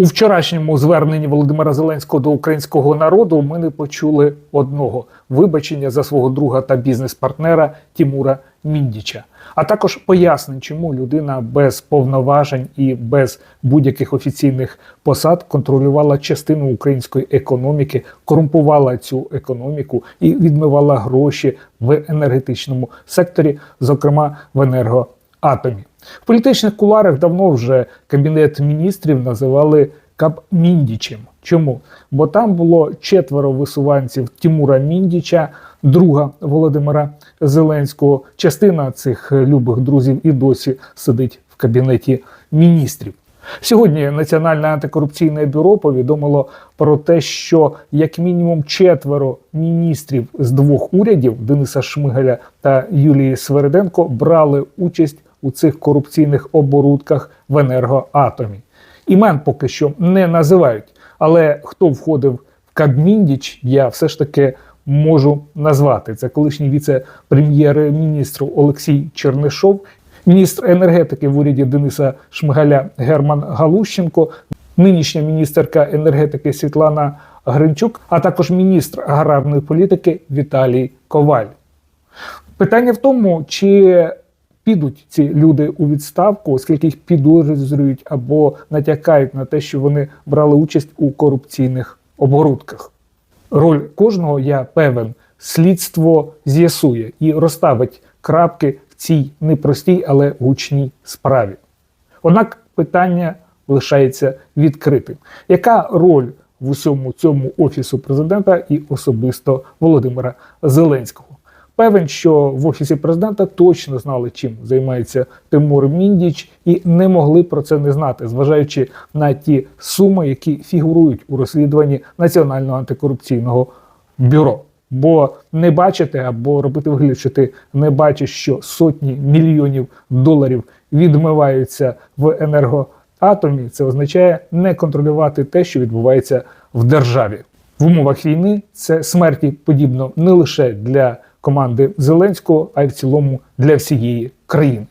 У вчорашньому зверненні Володимира Зеленського до українського народу ми не почули одного вибачення за свого друга та бізнес-партнера Тімура Міндіча, а також пояснень, чому людина без повноважень і без будь-яких офіційних посад контролювала частину української економіки, корумпувала цю економіку і відмивала гроші в енергетичному секторі, зокрема в енергоатомі. В політичних куларах давно вже кабінет міністрів називали Кабміндічем. Чому? Бо там було четверо висуванців Тимура Міндіча, друга Володимира Зеленського. Частина цих любих друзів і досі сидить в кабінеті міністрів. Сьогодні Національне антикорупційне бюро повідомило про те, що як мінімум четверо міністрів з двох урядів Дениса Шмигаля та Юлії Свериденко брали участь у цих корупційних оборудках в енергоатомі. Імен поки що не називають, але хто входив в Кабміндіч, я все ж таки можу назвати. Це колишній віце-прем'єр-міністр Олексій Чернишов, міністр енергетики в уряді Дениса Шмигаля Герман Галущенко, нинішня міністерка енергетики Світлана Гринчук, а також міністр аграрної політики Віталій Коваль. Питання в тому, чи підуть ці люди у відставку, оскільки їх підозрюють або натякають на те, що вони брали участь у корупційних оборудках. Роль кожного, я певен, слідство з'ясує і розставить крапки в цій непростій, але гучній справі. Однак питання лишається відкритим. Яка роль в усьому цьому офісу президента і особисто Володимира Зеленського? Певен, що в офісі президента точно знали, чим займається Тимур Міндіч, і не могли про це не знати, зважаючи на ті суми, які фігурують у розслідуванні Національного антикорупційного бюро. Бо не бачити або робити вигляд, що ти не бачиш, що сотні мільйонів доларів відмиваються в енергоатомі, це означає не контролювати те, що відбувається в державі. В умовах війни це смерті подібно не лише для команди Зеленського, а й в цілому для всієї країни.